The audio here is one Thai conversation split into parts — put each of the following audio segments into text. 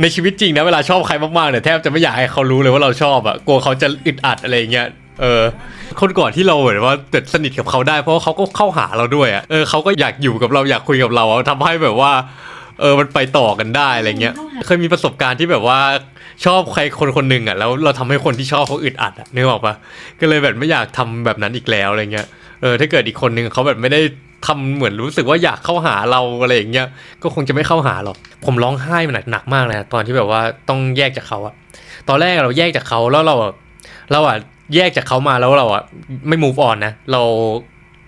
ในชีวิตจริงนะเวลาชอบใครมากๆเนี่ยแทบจะไม่อยากให้เขารู้เลยว่าเราชอบอะกลัวเขาจะอึดอัดอะไรเงี้ยเออคนก่อนที่เราเหมือนว่าจะสนิทกับเขาได้เพราะาเขาก็เข้าหาเราด้วยอะเออเขาก็อยากอยู่กับเราอยากคุยกับเราทำให้แบบว่าเออมันไปต่อกันได้อะไรเงี้ย เคยมีประสบการณ์ที่แบบว่าชอบใครคนคนหนึ่งอะแล้วเราทำให้คนที่ชอบเขาอึดอัดอะนึกออกปะก็เลยแบบไม่อยากทำแบบนั้นอีกแล้วอะไรเงี้ยเออถ้าเกิดอีกคนนึงเขาแบบไม่ได้ ทำเหมือนรู้สึกว่าอยากเข้าหาเราอะไรอย่างเงี้ยก็คงจะไม่เข้าหาหรอกผมร้องไห้มันหนักมากเลยนะตอนที่แบบว่าต้องแยกจากเขาอะตอนแรกเราแยกจากเขาแล้วเราอะเราอะแยกจากเขามาแล้วเราอะไม่ move on นะเรา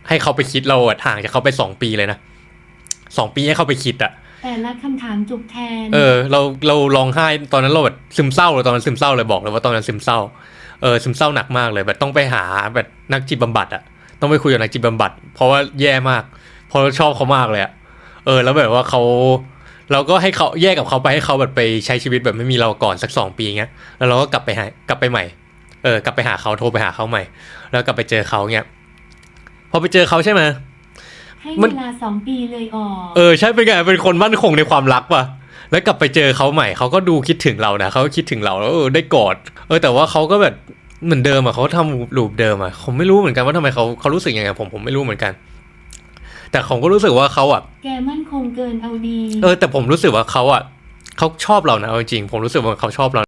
ให้เขาไปคิดเราอะห่างจากเขาไปสองปีเลยนะสองปีให้เขาไปคิดอะแต่ละคำถามจุกแทน เออ เราเราร้องไห้ตอนนั้นเราแบบซึมเศร้าเลยตอนนั้นซึมเศร้าเลยบอกเลยว่าตอนนั้นซึมเศร้าเออซึมเศร้าหนักมากเลยแบบต้องไปหาแบบนักจิตบำบัดอะ ต้องไปคุยกับนักจิตบำบัด เพราะว่าแย่มาก เพราะเราชอบเขามากเลยอะเออ แล้วแบบว่าเขาเราก็ให้เขาแยกกับเขาไปให้เขาแบบไปใช้ชีวิตแบบไม่มีเราก่อนสักสองปีเงี้ยแล้วเราก็กลับไปหากลับไปใหม่เออกลับไปหาเขาโทรไปหาเขาใหม่ แล้วกลับไปเจอเขาเงี้ยพอไปเจอเขาใช่ไหมให้มัเวนลาสองปีเลยออกเออใช่เป็นไงเป็นคนมั่นคงในความรักป่ะแล้วกลับไปเจอเขาใหม่เขาก็ดูคิดถึงเรานะเขาก็คิดถึงเราแล้วเออได้กอด เออแต่ว่าเขาก็แบบ เหมือนเดิมอะเขาทำลูปเดิมอะผมไม่รู้เหมือนกันว่าทำไมเขาเขารู้สึกยังไงผมผมไม่รู้เหมือนกัน แต่ผมก็รู้สึกว่าเขาอะแกมั่นคงเกินเอาดี เออแต่ผมรู้สึกว่าเขาอะเขาชอบเรานะเอาจริงๆผมรู้สึกว่าเขาชอบเรา